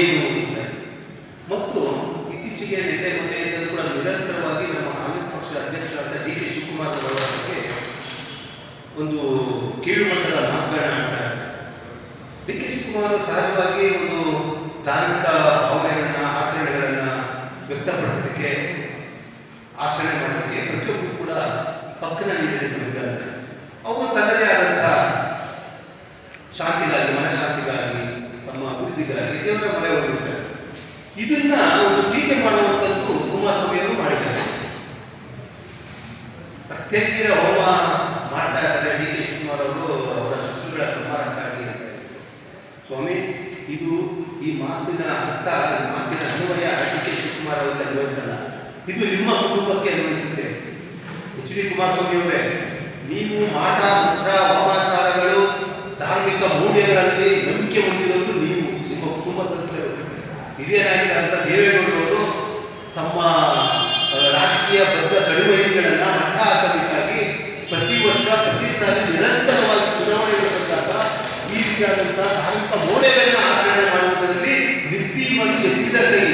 ಏನು. ಮತ್ತು ಇತ್ತೀಚೆಗೆ ನಿನ್ನೆ ಮೊನ್ನೆಯಿಂದಲೂ ಕೂಡ ನಿರಂತರವಾಗಿ ನಮ್ಮ ಕಾಂಗ್ರೆಸ್ ಪಕ್ಷದ ಅಧ್ಯಕ್ಷರಾದ ಡಿ ಕೆ ಶಿವಕುಮಾರ್ ಅವರ ಬಗ್ಗೆ ಒಂದು ಕೀಳುಮಟ್ಟದ ಮಾತುಗಳನ್ನ ಆಡ್ತಾರೆ ಡಿ ಕೆ ಶಿವಕುಮಾರ್ ಸಹಜವಾಗಿ ಒಂದು ಧಾರ್ಮಿಕ ಭಾವನೆಗಳನ್ನ, ಆಚರಣೆಗಳನ್ನ ವ್ಯಕ್ತಪಡಿಸೋದಕ್ಕೆ ಆಚರಣೆ ಮಾಡೋದಕ್ಕೆ ಪ್ರತಿಯೊಬ್ಬರು ಕೂಡ ಪಕ್ಕನ ನೀಡಿದೆ ಅವರು ತನ್ನದೇ ಆದಂತಹ ಶಾಂತಿಗಾಗಿ, ಮನಃಶಾಂತಿಗಾಗಿ ತಮ್ಮ ಅಭಿವೃದ್ಧಿಗಾಗಿ ದೇವರ ಮೊರೆ ಹೋಗಿರ್ತಾರೆ. ಇದನ್ನ ಒಂದು ಟೀಕೆ ಮಾಡುವಂಥದ್ದು ಕುಮಾರ್ ಅವರು ಮಾಡಿದ್ದಾರೆ. ಪ್ರತ್ಯೇಕಿರ ಹೋಮ ಮಾಡ್ತಾ ಇದ್ದಾರೆ ಡಿ ಕೆ ಶಿವಕುಮಾರ್ ಅವರು, ಅವರ ಶತ್ರುಗಳ ಸಂಹಾರಕ್ಕಾಗಿ. ಸ್ವಾಮಿ, ಇದು ಈ ಮಾತಿನ ಅರ್ಥ, ಈ ಮಾತಿನ ಅನ್ವಯ ಡಿ ಕೆ ಶಿವಕುಮಾರ್ ಅವರಿಗೆ ಅನ್ವಯಿಸಲ್ಲ. ಇದು ನಿಮ್ಮ ಕುಟುಂಬಕ್ಕೆ ಅನ್ವಯಿಸುತ್ತೆ. ಎಚ್ ಡಿ ಕುಮಾರಸ್ವಾಮಿ ಅವರೇ ನೀವು ಮಾಟ ಮುದ್ರ ವಾಮಾಚಾರಗಳು ಹಿರಿಯರಾಗಿದ್ದಂಥ ದೇವೇಗೌಡರು ತಮ್ಮ ರಾಜಕೀಯ ಬದ್ಧ ಕಡಿಮೈಗಳನ್ನು ಮಟ್ಟ ಹಾಕೋದಕ್ಕಾಗಿ ಪ್ರತಿ ವರ್ಷ, ಪ್ರತಿ ಸಾರಿ ನಿರಂತರವಾಗಿ ಚುನಾವಣೆಗಳು ಬಂದಾಗ ಈ ರೀತಿಯಾದಂಥ ಸಾಂತ ಮೋಡೆಗಳನ್ನ ಆಚರಣೆ ಮಾಡುವುದರಲ್ಲಿ ನಿಸ್ಸೀಮನು ಎತ್ತಿದ ಕೈ.